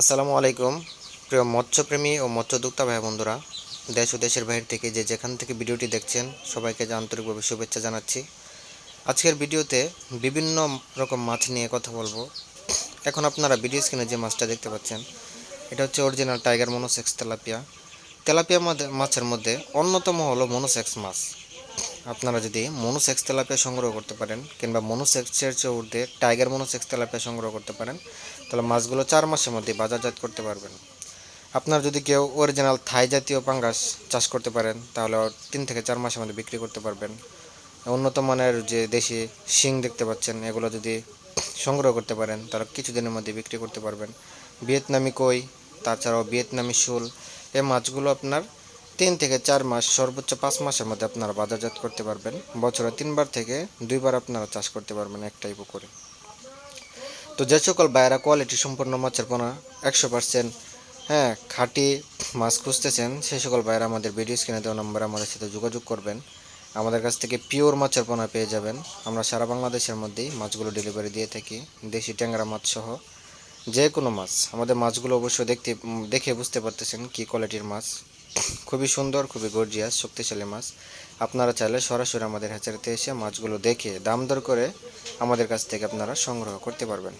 আসসালামু আলাইকুম। প্রিয় মৎস্যপ্রেমী ও মৎস্যদুক্তা ভাই বন্ধুরা, দেশ ও দেশের বাইরে থেকে যে যেখান থেকে ভিডিওটি দেখছেন, সবাইকে আন্তরিকভাবে শুভেচ্ছা জানাচ্ছি। আজকের ভিডিওতে বিভিন্ন রকম মাছ নিয়ে কথা বলব। এখন আপনারা ভিডিও স্ক্রিনে যে মাছটা দেখতে পাচ্ছেন, এটা হচ্ছে original tiger monosex tilapia. Tilapia মাছের মধ্যে অন্যতম হলো মনোসেক্স মাছ। আপনারা যদি মনোসেক্স তেলাপিয়া সংগ্রহ করতে পারেন, কিংবা মনোসেক্সের চেয়ে ঊর্ধ্বে টাইগার মনোসেক্স তেলাপিয়া সংগ্রহ করতে পারেন, তাহলে মাছগুলো চার মাসের মধ্যে বাজারজাত করতে পারবেন। আপনার যদি কেউ অরিজিনাল থাই জাতীয় পাঙ্গাস চাষ করতে পারেন, তাহলে তিন থেকে চার মাসের মধ্যে বিক্রি করতে পারবেন। উন্নত মানের যে দেশি শিং দেখতে পাচ্ছেন, এগুলো যদি সংগ্রহ করতে পারেন, তাহলে কিছুদিনের মধ্যে বিক্রি করতে পারবেন। ভিয়েতনামি কই, তাছাড়াও ভিয়েতনামি শুল, এই মাছগুলো আপনার তিন থেকে চার মাস, সর্বোচ্চ পাঁচ মাসের মধ্যে আপনারা বাজারজাত করতে পারবেন। বছরে তিনবার থেকে দুইবার আপনারা চাষ করতে পারবেন একটাই পুকুরে। তো যে সকল বাইরা কোয়ালিটি সম্পন্ন মাছের পোনা একশো পার্সেন্ট হ্যাঁ খাঁটি মাছ খুঁজতেছেন সেই সকল বাইরা আমাদের ভিডিও স্ক্রিনে দেওয়া নম্বরে আমাদের সাথে যোগাযোগ করবেন। আমাদের কাছ থেকে পিওর মাছের পোনা পেয়ে যাবেন। আমরা সারা বাংলাদেশের মধ্যেই মাছগুলো ডেলিভারি দিয়ে থাকি, দেশি ট্যাংরা মাছ সহ যে কোনো মাছ। আমাদের মাছগুলো অবশ্যই দেখতে, দেখে বুঝতে পারতেছেন কী কোয়ালিটির মাছ। খুবই সুন্দর, খুবই গর্জিয়াস শক্তিশালী মাছ। আপনারা চাইলে সরাসরি আমাদের হ্যাচারিতে এসে মাছগুলো দেখে দাম দর করে আমাদের কাছ থেকে আপনারা সংগ্রহ করতে পারবেন।